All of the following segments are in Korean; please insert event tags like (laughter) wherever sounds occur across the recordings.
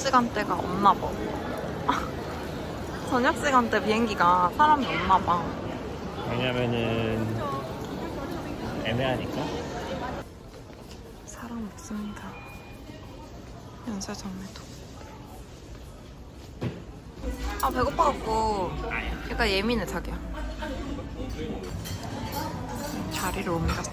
시간대가 없나 봐. (laughs) 저녁 시간대 비행기가 사람이 없나 봐. 왜냐면은 애매하니까. 사람 없습니다. 연쇄정매도. 아 배고파갖고 약간 예민해 자기야. 자리를 옮겼어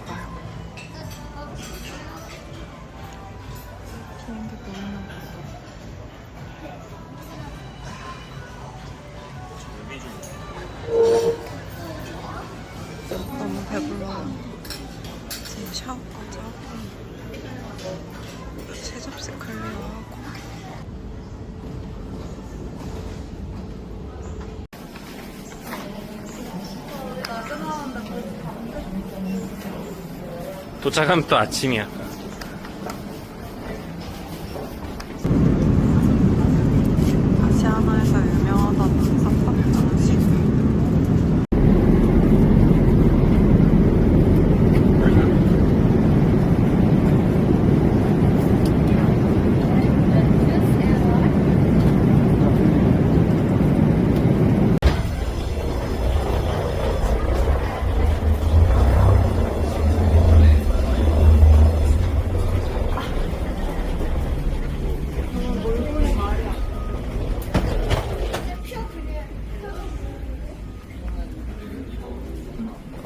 도착하면 또 아침이야. 아시아나에서 유명하다는 쌈밥장식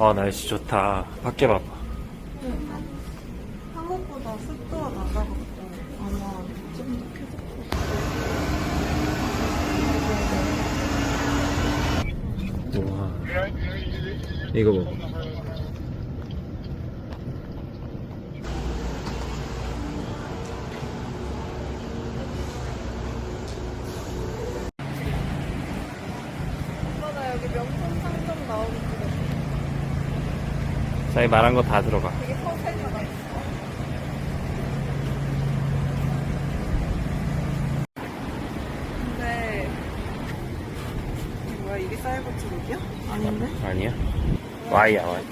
어 날씨 좋다. 밖에 봐봐. 한국보다 습도가 낮아갖고 아마 좀더 쾌적 우와. 이거 봐. 오빠가 여기 명품 상점 나오는 거 자기 말한 거 다 들어가. 근데 이게 뭐야 이게 사이버 트럭이야? 아닌데? 아니야? Y야 Y.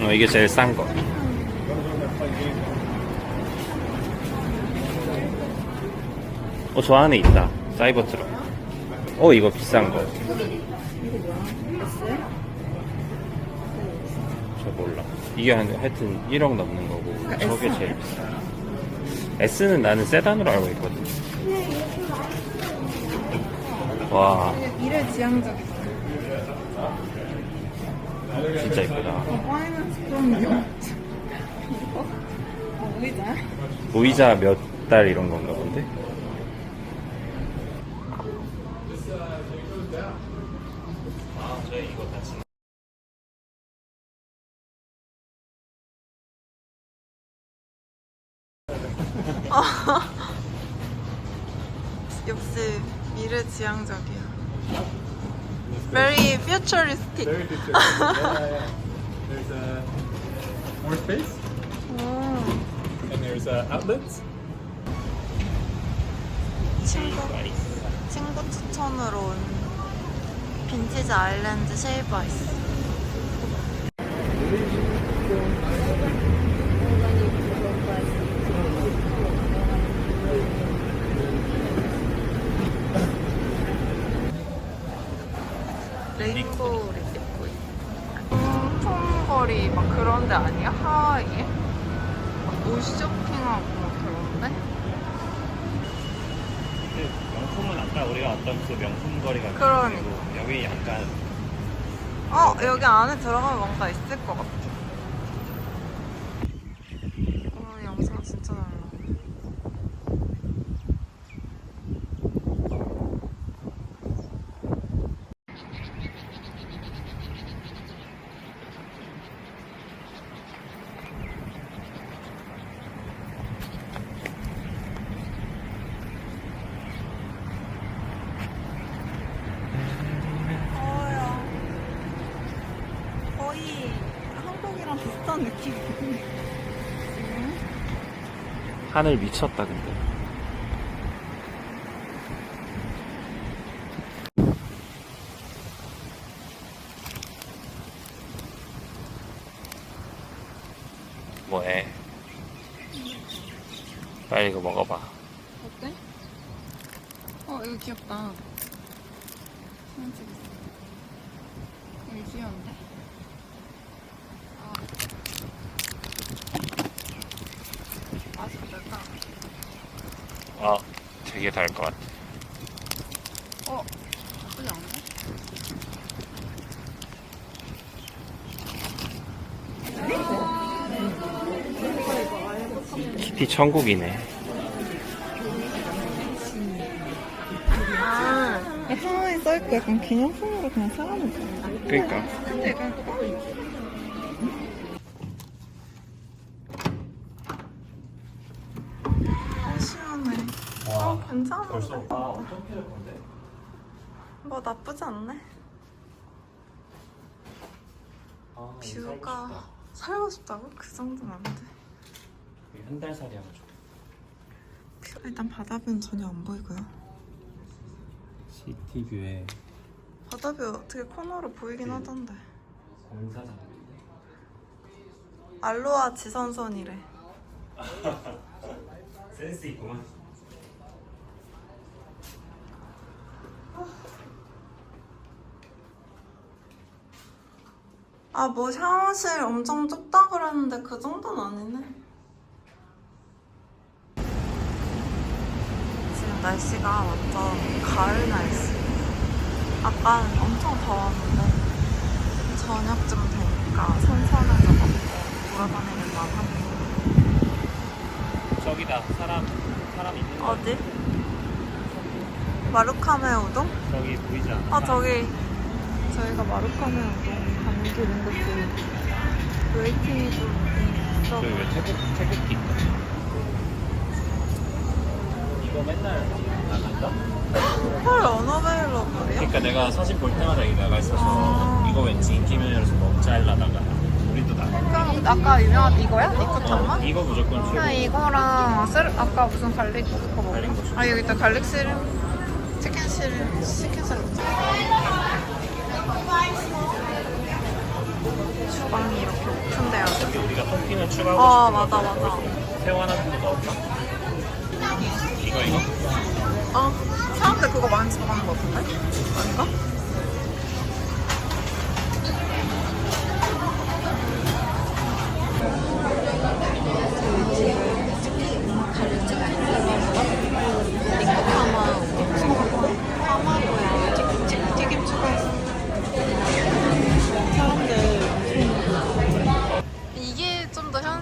어 이게 제일 싼 거. 어 저 안에 있다. 사이버 트럭. 어 이거 비싼 거. 저 몰라. 이게 한, 하여튼 1억 넘는 거고 저게 제일 비싸. S는 나는 세단으로 알고 있거든. 와 미래 지향적이다 진짜 이쁘다. 파이낸스 그럼요 이거? 어? 무이자 몇 달 이런 건가 본데? 역시 미래 지향적이야 Very futuristic Very different. yeah, yeah, yeah. There's uh, more space 음, and there's uh, outlets. 친구, 친구 추천으로 온 빈티지 아일랜드 쉐이브 아이스 그런 데 아니야? 하와이에? 막옷 쇼핑하고 막 그런데? 명품은 아까 우리가 왔던 그 명품 거리가 그러니까. 여기 약간 어 여기 안에 들어가면 뭔가 있을 것 같아. 하늘 미쳤다 근데. 뭐해? 빨리 이거 먹어봐. 어때? 어 이거 귀엽다. 사진 찍었어 이거 귀여운데? 되게 달것 같아. 어, 나쁘지 않네. 키티 천국이네. 아, 하나에 써있고 약간 기념품으로 그냥 사가면 돼. 그니까. 근데 약간 아, 시원해. 어, 괜찮은데? 아, 어떤 필요할 건데? 뭐 나쁘지 않네. 아, 뷰가 살고 싶다고? 그 정도는 안 돼. 한달 살이 해가지고. 뷰- 일단 바다뷰는 전혀 안 보이고요. 시티뷰에 바다뷰 되게 코너로 보이긴 하던데. 공사장. 알로아 지선선이래. (laughs) 센스 있구만. 아, 뭐 샤워실 엄청 좁다 그랬는데 그 정도는 아니네. 지금 날씨가 완전 가을 날씨. 아까 엄청 더웠는데 저녁쯤 되니까 선선해져가지고 돌아다니는 만 합니다. 저기다 사람 사람 있는 거 어디? 마루카메 우동? 저기 보이지 않아? 아 저기 저희가 마루카메 우동 가는 길인데 또 웨이팅이 좀 있어. 저기 왜 태극 태극기? 이거 맨날 나간다? 헐 언어베일러블이야? 그러니까 내가 사진 볼 때마다 이거 나가 있어서 아. 이거 왠지 인기면이라서 먹자 하려다가 우리도 나가. 그럼 아까 유명한 이거야? 어, 니코탄만? 이거 무조건 줘. 그냥 이거랑 쓰르, 아까 무슨 갈릭 그거 먹어? 갈릭 뭐아 여기 있다 갈릭 시름 치킨 시름 치킨 샐러드 주방이 이렇게 돼 여기 우리가 토핑을 추가하고 아, 맞아, 거 맞아. 새우 하나 정도 넣을까? 이거 이거? 어 사람들 그거 많이 집어가는 거 같은데? 아닌가?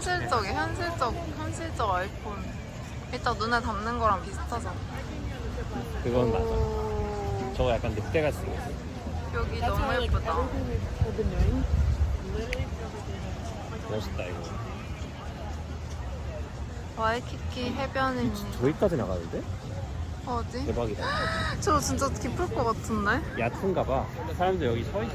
현실적이야 현실적 현실적 아이폰 일단 눈에 담는 거랑 비슷하잖아 그건 맞아. 오, 저거 약간 늑대가 생겼어. 여기 너무 예쁘다 멋있다 이거. 와이키키 해변입니다 저기까지 나가는데? 어디? 대박이다. (gasps) 저 진짜 깊을 것 같은데? 얕은가 봐. 사람들 여기 서 있어.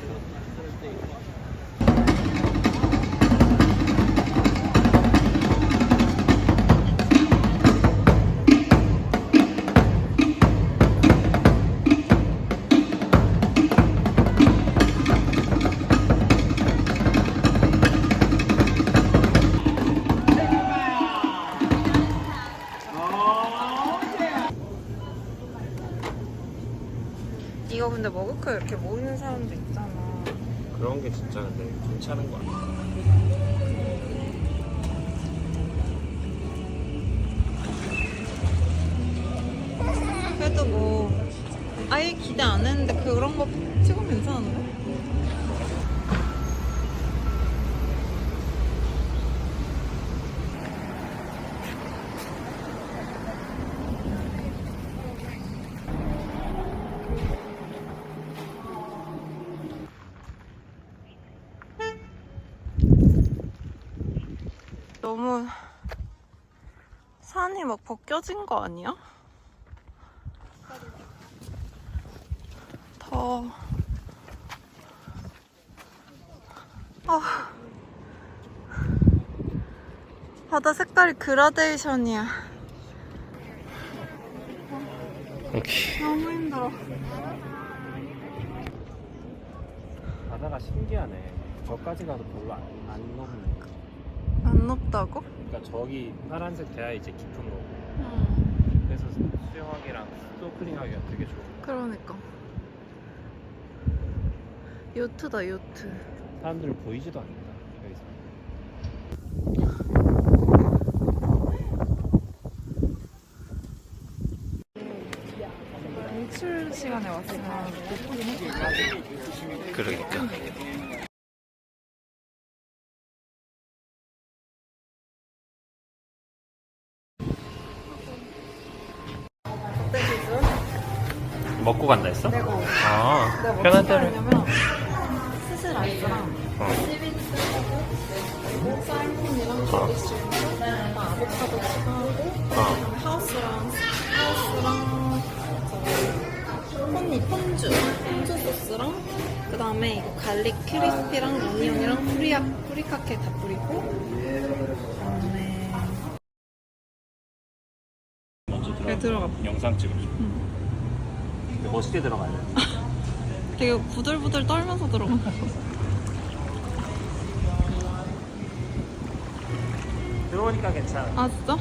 뭐 아예 기대 안 했는데 그런 거 치고 괜찮은데? 너무 산이 막 벗겨진 거 아니야? 더. 아. 바다 색깔이 그라데이션이야. 여기 너무 힘들어. 바다가 신기하네. 저까지 가도 별로 안, 안 높네. 안 높다고? 그러니까 저기 파란색 대야 이제 깊은 거고. 음, 그래서 수영하기랑 스노클링하기가 되게 좋아. 그러니까. 요트다 요트. 사람들 보이지도 않는다. 여기서. 외출 시간에 왔으면. 그러니까. 먹고 간다 했어? 내가 아, 내가 뭐 편한 대로. 어. 시비츠 그리고 사이콘이랑 젤리스트링 아보카도 추가하고 어. 하우스랑 하우스랑 저기 폰니 폰주 폰주 소스랑 그 다음에 이거 갈릭 크리스피랑 오니언이랑 프리아 프리카케 다 뿌리고 그다음에 먼저 네, 들어가. 영상 찍어줘. 멋있게 들어가야 돼. (laughs) 되게 부들부들 떨면서 들어가. (laughs) 들어오니까 괜찮아. 아 진짜?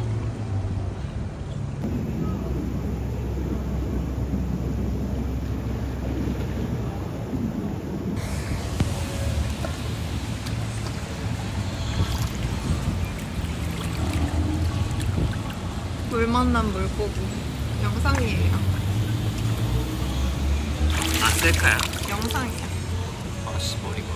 물 만난 물고기 영상이에요. 아, 셀카야. 영상이야. 아씨, 머리가.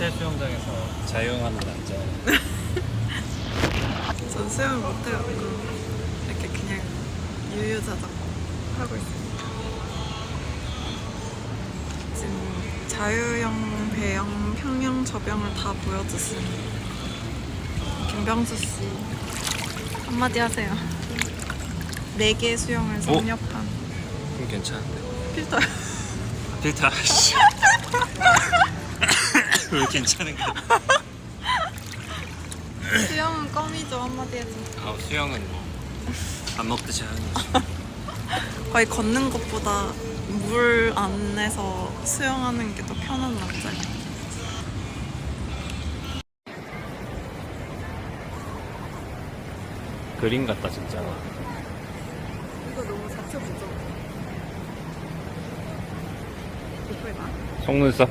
호텔 수영장에서 자유하는 남자. (laughs) 전 수영을 못해요. 이렇게 그냥 유유자적 하고 있습니다. 지금 자유형, 배영, 평영, 저병을 다 보여주신 김병수 씨 한마디 하세요. 네개 수영을 섭렵한 그럼 괜찮은데. 필터. 필터, 씨. (laughs) (laughs) 왜 괜찮은 거야? (laughs) 수영은 껌이죠 한마디 해줘. 아, 수영은 뭐. 밥 먹듯이 하는 거지. (laughs) 거의 걷는 것보다 물 안에서 수영하는 게 더 편한 남자예요. 그림 같다, 진짜. 이거 너무 자체 부족. 예쁘다. 속눈썹.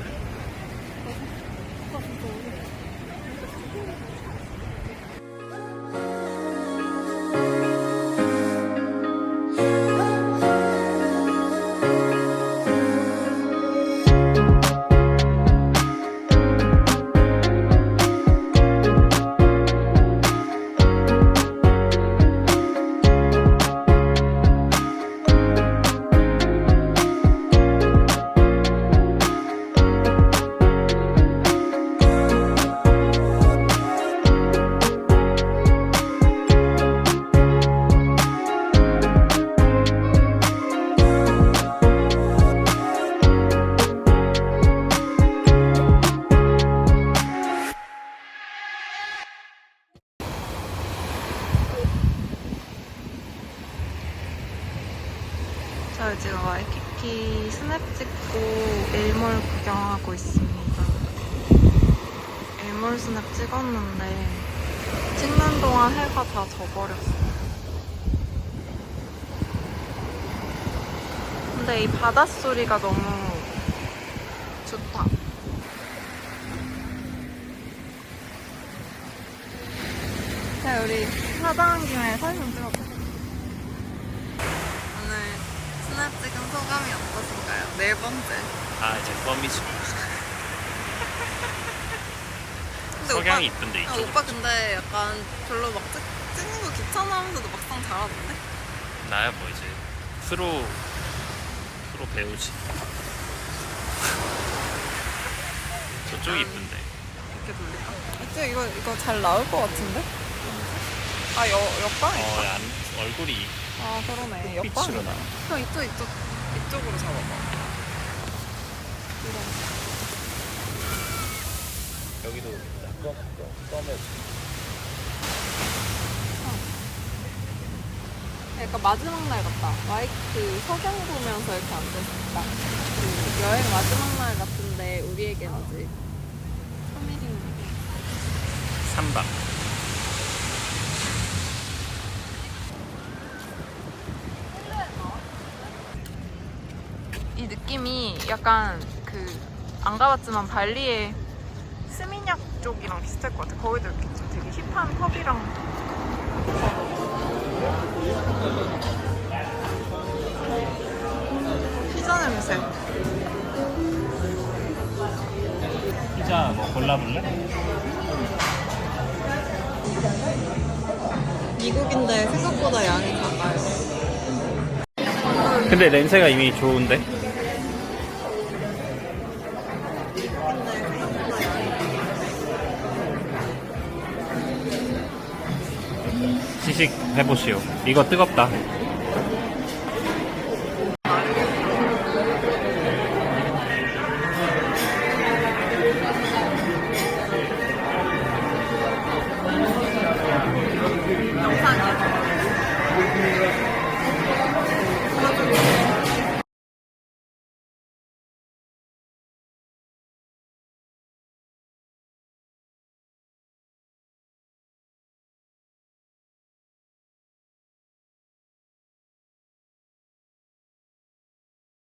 찍었는데 찍는 동안 해가 다 져버렸어요. 근데 이 바닷소리가 너무 좋다. 자, 우리 사당한 김에 사진 좀 찍어보자. 오늘 스냅 찍은 소감이 어떠신가요? 네 번째. 아, 이제 껌이지. 근데 석양이 오빠, 이쁜데, 아, 이쪽. 오빠 근데 약간 별로 막 찍, 찍는 거 귀찮아하면서도 막상 잘하던데? 나야 뭐 이제 프로 프로 배우지. (laughs) 저쪽이 아. 이쁜데. 이렇게 돌릴까? 이쪽 이거 이거 잘 나올 것 같은데? 아 여, 옆방에 어. 안, 얼굴이 아 그러네 빛으로 나와. 형 이쪽 이쪽 이쪽으로 잡아봐 여기도 검, 검에 약간 마지막 날 같다. 와이크 석양 보면서 이렇게 앉아있다. 그 여행 마지막 날 같은데 우리에게는 이제 3일인데 3박. 이 느낌이 약간 그 안 가봤지만 발리의 스미냑 쪽이랑 비슷할 것 같아. 거기도 이렇게 좀 되게 힙한 펍이랑 피자 냄새. 피자 뭐 골라볼래? 미국인데 생각보다 양이 작아요. 근데 냄새가 이미 좋은데? 시식 해보시오. 이거 뜨겁다.